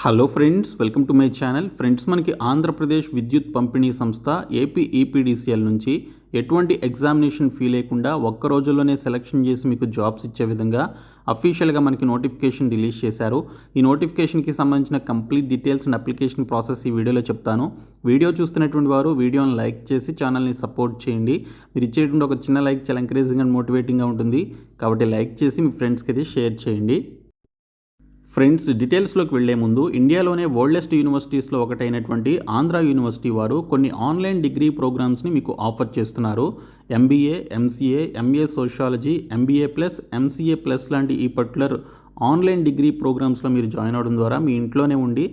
Hello friends welcome to my channel friends మనకి ఆంధ్రప్రదేశ్ విద్యుత్ పంపిణీ సంస్థ ఏపీ ఈపీడీసీఎల్ నుంచి ఎటువంటి ఎగ్జామినేషన్ ఫీ లేకుండా ఒక్క రోజుల్లోనే సెలెక్షన్ చేసి మీకు జాబ్స్ ఇచ్చే విధంగా అఫీషియల్గా మనకి నోటిఫికేషన్ రిలీజ్ చేశారు. ఈ నోటిఫికేషన్కి సంబంధించిన complete details and application process ఈ వీడియోలో చెప్తాను. వీడియో చూస్తున్నటువంటి వారు వీడియోని లైక్ చేసి ఛానల్ని సపోర్ట్ చేయండి. మీరు ఇచ్చేటువంటి ఒక చిన్న లైక్ చాలా ఎంకరేజింగ్ అండ్ మోటివేటింగ్గా ఉంటుంది. కాబట్టి లైక్ చేసి మీ ఫ్రెండ్స్కి అయితే షేర్ చేయండి. ఫ్రెండ్స్ డీటెయిల్స్లోకి వెళ్ళే ముందు ఇండియాలోనే ఓల్డెస్ట్ యూనివర్సిటీస్లో ఒకటైనటువంటి ఆంధ్ర యూనివర్సిటీ వారు కొన్ని ఆన్లైన్ డిగ్రీ ప్రోగ్రామ్స్ని మీకు ఆఫర్ చేస్తున్నారు. MBA MCA MA sociology MBA plus MCA plus లాంటి ఈ పర్టికులర్ ఆన్లైన్ డిగ్రీ ప్రోగ్రామ్స్లో మీరు జాయిన్ అవడం ద్వారా మీ ఇంట్లోనే ఉండి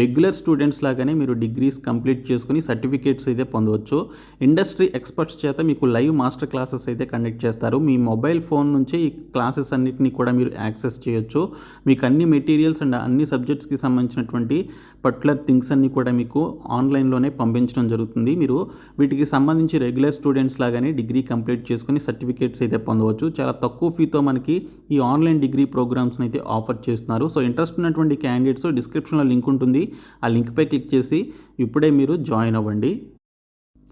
రెగ్యులర్ స్టూడెంట్స్ లాగానే మీరు డిగ్రీస్ కంప్లీట్ చేసుకుని సర్టిఫికేట్స్ అయితే పొందవచ్చు. ఇండస్ట్రీ ఎక్స్పర్ట్స్ చేత మీకు లైవ్ మాస్టర్ క్లాసెస్ అయితే కండక్ట్ చేస్తారు. మీ మొబైల్ ఫోన్ నుంచే ఈ క్లాసెస్ అన్నిటిని కూడా మీరు యాక్సెస్ చేయొచ్చు. మీకు అన్ని మెటీరియల్స్ అండ్ అన్ని సబ్జెక్ట్స్కి సంబంధించినటువంటి పర్టికులర్ థింగ్స్ అన్నీ కూడా మీకు ఆన్లైన్లోనే పంపించడం జరుగుతుంది. మీరు వీటికి సంబంధించి రెగ్యులర్ స్టూడెంట్స్ లాగానే డిగ్రీ కంప్లీట్ చేసుకుని సర్టిఫికేట్స్ అయితే పొందవచ్చు. చాలా తక్కువ ఫీతో మనకి ఈ ఆన్లైన్ డిగ్రీ ప్రోగ్రామ్స్ని అయితే ఆఫర్ చేస్తున్నారు. సో ఇంట్రెస్ట్ ఉన్నటువంటి క్యాండిడేట్స్ డిస్క్రిప్షన్లో లింక్ ఉంటుంది. ఆ లింక్పై క్లిక్ చేసి ఇప్పుడే మీరు జాయిన్ అవ్వండి.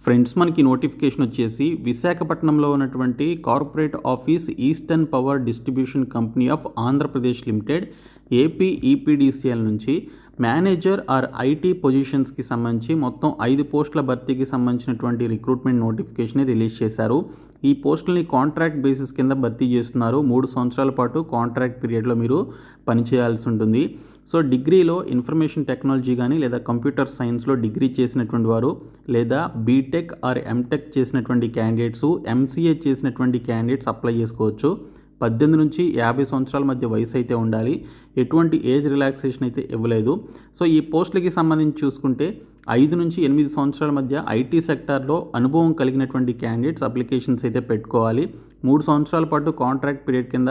ఫ్రెండ్స్ మనకి నోటిఫికేషన్ వచ్చేసి విశాఖపట్నంలో ఉన్నటువంటి corporate office Eastern Power Distribution Company of Andhra Pradesh limited AP EPDCL నుంచి మేనేజర్ ఆర్ ఐటీ పొజిషన్స్కి సంబంధించి మొత్తం ఐదు పోస్టుల భర్తీకి సంబంధించినటువంటి రిక్రూట్మెంట్ నోటిఫికేషన్ రిలీజ్ చేశారు. ఈ పోస్టుల్ని కాంట్రాక్ట్ బేసిస్ కింద భర్తీ చేస్తున్నారు. మూడు సంవత్సరాల పాటు కాంట్రాక్ట్ పీరియడ్లో మీరు పనిచేయాల్సి ఉంటుంది. సో డిగ్రీలో ఇన్ఫర్మేషన్ టెక్నాలజీ కానీ లేదా కంప్యూటర్ సైన్స్లో డిగ్రీ చేసినటువంటి వారు లేదా బీటెక్ ఆర్ ఎంటెక్ చేసినటువంటి క్యాండిడేట్స్ ఎంసీఏ చేసినటువంటి క్యాండిడేట్స్ అప్లై చేసుకోవచ్చు. పద్దెనిమిది నుంచి యాభై సంవత్సరాల మధ్య వయసు అయితే ఉండాలి. ఎటువంటి ఏజ్ రిలాక్సేషన్ అయితే ఇవ్వలేదు. సో ఈ పోస్టులకి సంబంధించి చూసుకుంటే ఐదు నుంచి ఎనిమిది సంవత్సరాల మధ్య ఐటీ సెక్టార్లో అనుభవం కలిగినటువంటి క్యాండిడేట్స్ అప్లికేషన్స్ అయితే పెట్టుకోవాలి. మూడు సంవత్సరాల పాటు కాంట్రాక్ట్ పీరియడ్ కింద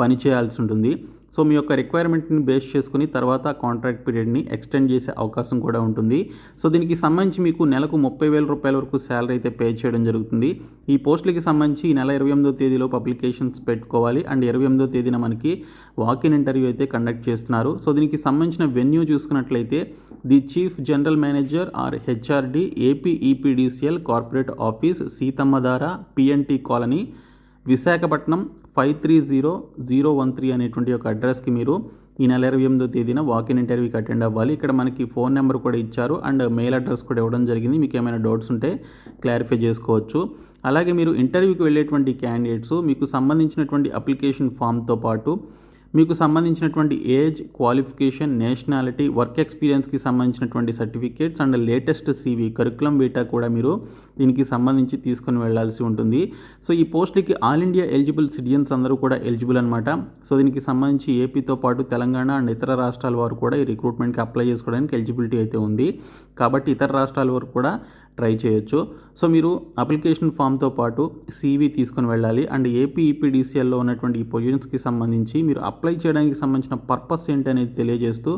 పనిచేయాల్సి ఉంటుంది. సో మీ యొక్క రిక్వైర్మెంట్ని బేస్ చేసుకుని తర్వాత కాంట్రాక్ట్ పీరియడ్ని ఎక్స్టెండ్ చేసే అవకాశం కూడా ఉంటుంది. సో దీనికి సంబంధించి మీకు నెలకు ముప్పై వేల రూపాయల వరకు శాలరీ అయితే పే చేయడం జరుగుతుంది. ఈ పోస్టులకి సంబంధించి ఈ నెల ఇరవై ఎనిమిదో తేదీలో పబ్లికేషన్స్ పెట్టుకోవాలి. అండ్ ఇరవై ఎనిమిదో తేదీన మనకి వాకిన్ ఇంటర్వ్యూ అయితే కండక్ట్ చేస్తున్నారు. సో దీనికి సంబంధించిన వెన్యూ చూసుకున్నట్లయితే the chief general manager or HRD AP EPDCL corporate office Seethammadhara PNT colony Visakhapatnam five three zero zero one three అనేటువంటి ఒక అడ్రస్కి మీరు ఈ నెల ఇరవై ఎనిమిదో తేదీన వాకిన్ ఇంటర్వ్యూకి అటెండ్ అవ్వాలి. ఇక్కడ మనకి ఫోన్ నెంబర్ కూడా ఇచ్చారు అండ్ మెయిల్ అడ్రస్ కూడా ఇవ్వడం జరిగింది. మీకు ఏమైనా డౌట్స్ ఉంటే క్లారిఫై చేసుకోవచ్చు. అలాగే మీరు ఇంటర్వ్యూకి వెళ్ళేటువంటి క్యాండిడేట్స్ మీకు సంబంధించినటువంటి అప్లికేషన్ ఫామ్తో పాటు మీకు సంబంధించినటువంటి ఏజ్ క్వాలిఫికేషన్ నేషనాలిటీ వర్క్ ఎక్స్పీరియన్స్కి సంబంధించినటువంటి certificates and latest CV curriculum vitae కూడా మీరు దీనికి సంబంధించి తీసుకొని వెళ్ళాల్సి ఉంటుంది. సో ఈ పోస్ట్కి ఆల్ ఇండియా ఎలిజిబుల్ సిటిజన్స్ అందరూ కూడా ఎలిజిబుల్ అనమాట సో దీనికి సంబంధించి ఏపీతో పాటు తెలంగాణ అండ్ ఇతర రాష్ట్రాల వారు కూడా ఈ రిక్రూట్మెంట్కి అప్లై చేసుకోవడానికి ఎలిజిబిలిటీ అయితే ఉంది. కాబట్టి ఇతర రాష్ట్రాల వరకు కూడా ట్రై చేయొచ్చు. సో మీరు అప్లికేషన్ ఫామ్తో పాటు సీవీ తీసుకొని వెళ్ళాలి. అండ్ ఏపీ ఈపీడీసీఎల్లో ఉన్నటువంటి ఈ పొజిషన్స్కి సంబంధించి మీరు అప్లై చేయడానికి సంబంధించిన పర్పస్ ఏంటి అనేది తెలియజేస్తూ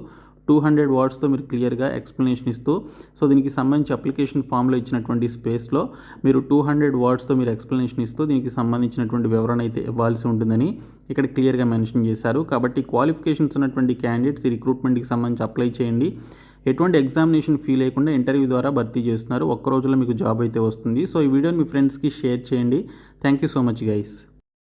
టూ హండ్రెడ్ వర్డ్స్తో మీరు క్లియర్గా ఎక్స్ప్లెనేషన్ ఇస్తూ సో దీనికి సంబంధించి అప్లికేషన్ ఫామ్లో ఇచ్చినటువంటి స్పేస్లో మీరు టూ హండ్రెడ్ వర్డ్స్తో మీరు ఎక్స్ప్లెనేషన్ ఇస్తూ దీనికి సంబంధించినటువంటి వివరణ అయితే ఇవ్వాల్సి ఉంటుందని ఇక్కడ క్లియర్గా మెన్షన్ చేశారు. కాబట్టి క్వాలిఫికేషన్స్ ఉన్నటువంటి క్యాండిడేట్స్ ఈ రిక్రూట్మెంట్కి సంబంధించి అప్లై చేయండి. ఎటువంటి ఎగ్జామినేషన్ ఫీ లేకుండా ఇంటర్వ్యూ ద్వారా భర్తీ చేస్తున్నారు. ఒక్క రోజులో మీకు జాబ్ అయితే వస్తుంది. సో ఈ వీడియోని మీ ఫ్రెండ్స్కి షేర్ చేయండి. Thank you so much guys